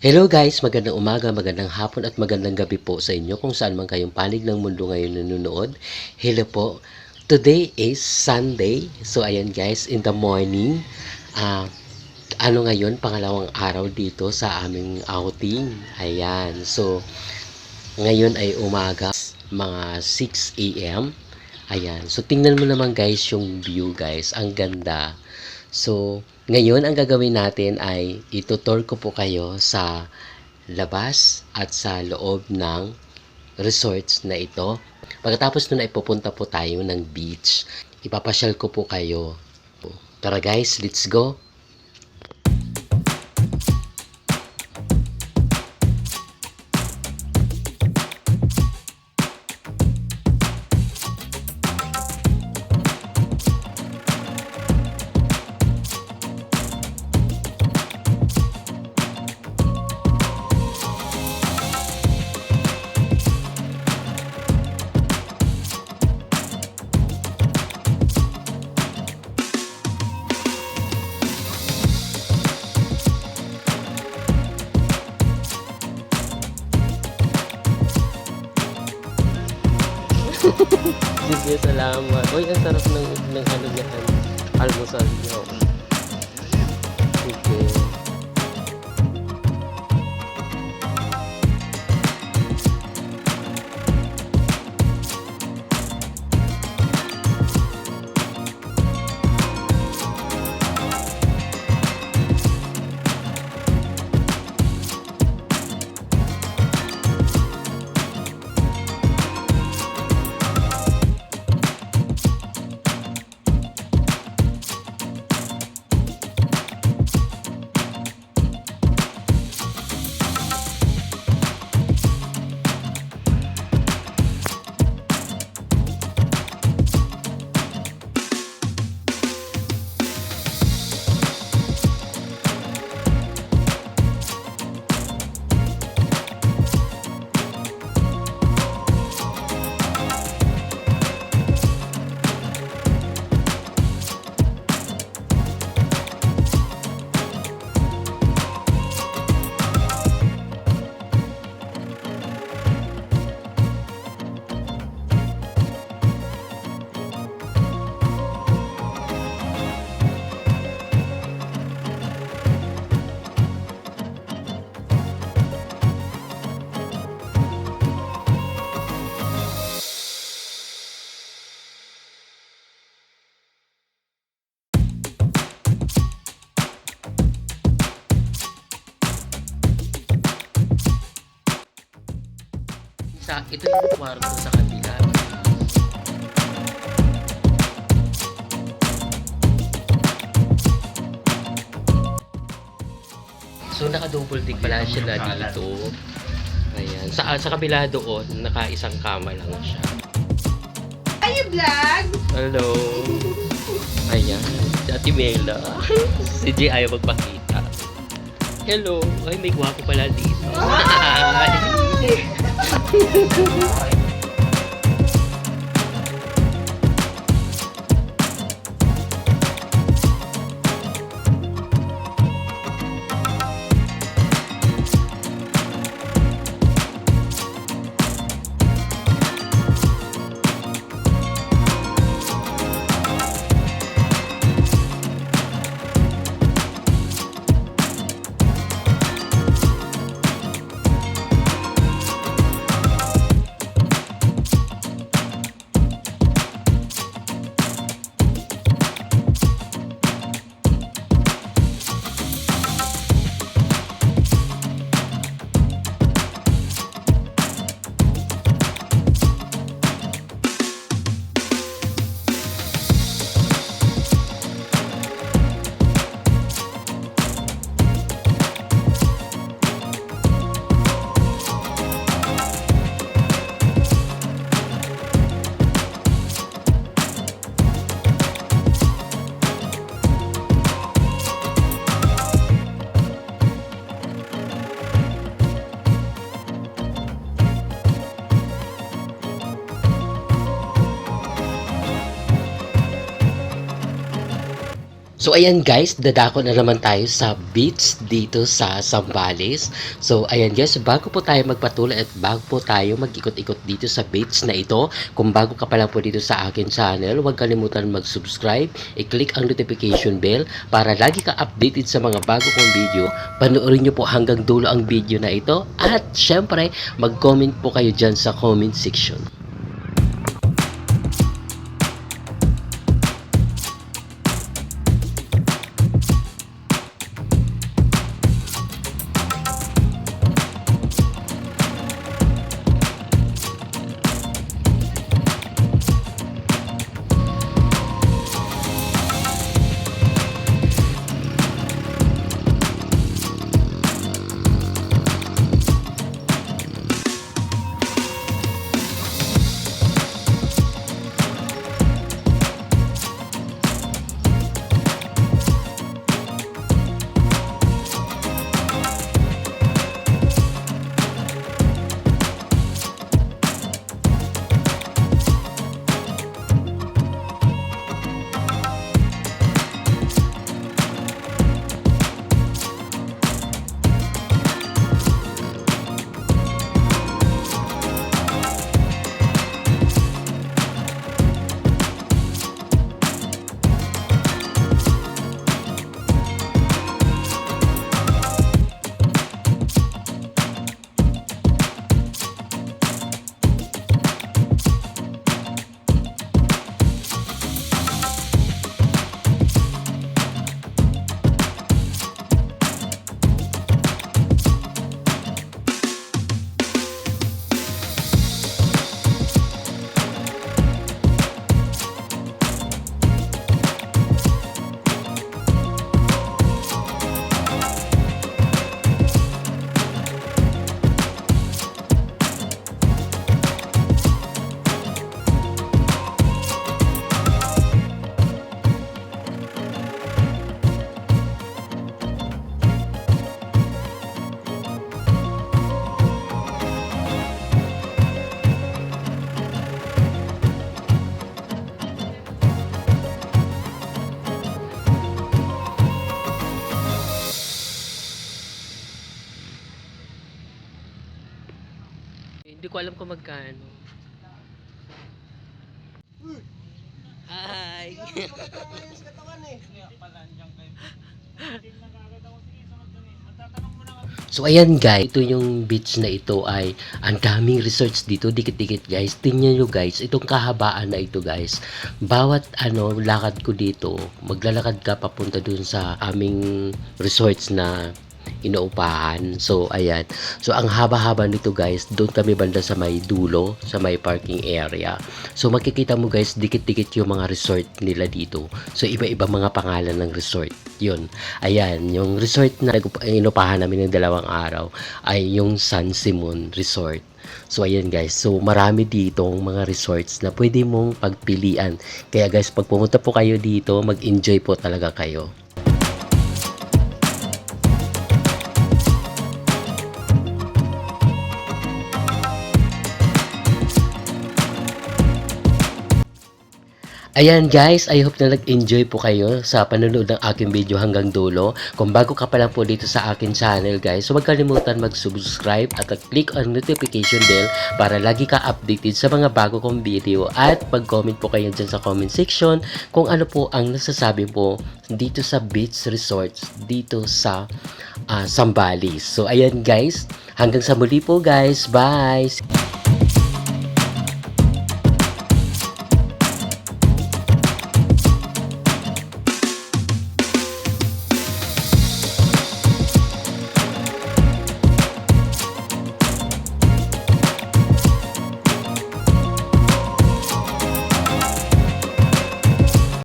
Hello guys, magandang umaga, magandang hapon at magandang gabi po sa inyo kung saan man kayong panig ng mundo ngayon nanonood. Hello po. Today is Sunday. So ayan guys, in the morning, ah ano ngayon, pangalawang araw dito sa aming outing. Ayan. So ngayon ay umaga, mga 6 a.m. Ayan. So tingnan mo naman guys yung view guys. Ang ganda. So, ngayon ang gagawin natin ay itutur ko po kayo sa labas at sa loob ng resorts na ito. Pagkatapos nun ay pupunta po tayo ng beach. Ipapasyal ko po kayo. Tara guys, let's go! Salamat. Uy, ang sarap ng, ng ano niya. Almusal niyo. Ito yung kwarto sa kabila. So, naka-double deck pala siya na dito. Ayan. Sa, sa kabila doon, naka-isang kama lang siya. Are you vlog? Hello. Ayan. Ate Mela. si Jay ayaw magpakita. Hello. Ay, may gwapo pala dito. So ayan guys, dadako na naman tayo sa beach dito sa Zambales. So ayan guys, bago po tayo magpatuloy at bago po tayo mag-ikot-ikot dito sa beach na ito, kung bago ka pa lang po dito sa akin channel, huwag kalimutan mag-subscribe, i-click ang notification bell para lagi ka updated sa mga bago kong video. Panoorin nyo po hanggang dulo ang video na ito at syempre, mag-comment po kayo dyan sa comment section. Alam kung magkano. Hi! So ayan guys, ito yung beach na ito ay ang daming resorts dito, dikit-dikit guys. Tingnan nyo guys, itong kahabaan na ito guys. Bawat ano, lakad ko dito, maglalakad ka papunta dun sa aming resorts na inuupahan. So, ayan. So, ang haba-haba nito guys, doon kami banda sa may dulo, sa may parking area. So, makikita mo guys, dikit-dikit yung mga resort nila dito. So, iba-iba mga pangalan ng resort. Yun. Ayan, yung resort na inupahan namin ng dalawang araw ay yung San Simon Resort. So, ayan guys. So, marami ditong mga resorts na pwede mong pagpilian. Kaya guys, pag pumunta po kayo dito, mag-enjoy po talaga kayo. Ayan guys, I hope na nag-enjoy po kayo sa panonood ng aking video hanggang dulo. Kung bago ka pa lang po dito sa akin channel guys, huwag kalimutan mag-subscribe at click on notification bell para lagi ka updated sa mga bago kong video at mag-comment po kayo dyan sa comment section kung ano po ang nasasabi po dito sa beach resorts dito sa ah, Sambales. So ayan guys, hanggang sa muli po guys. Bye!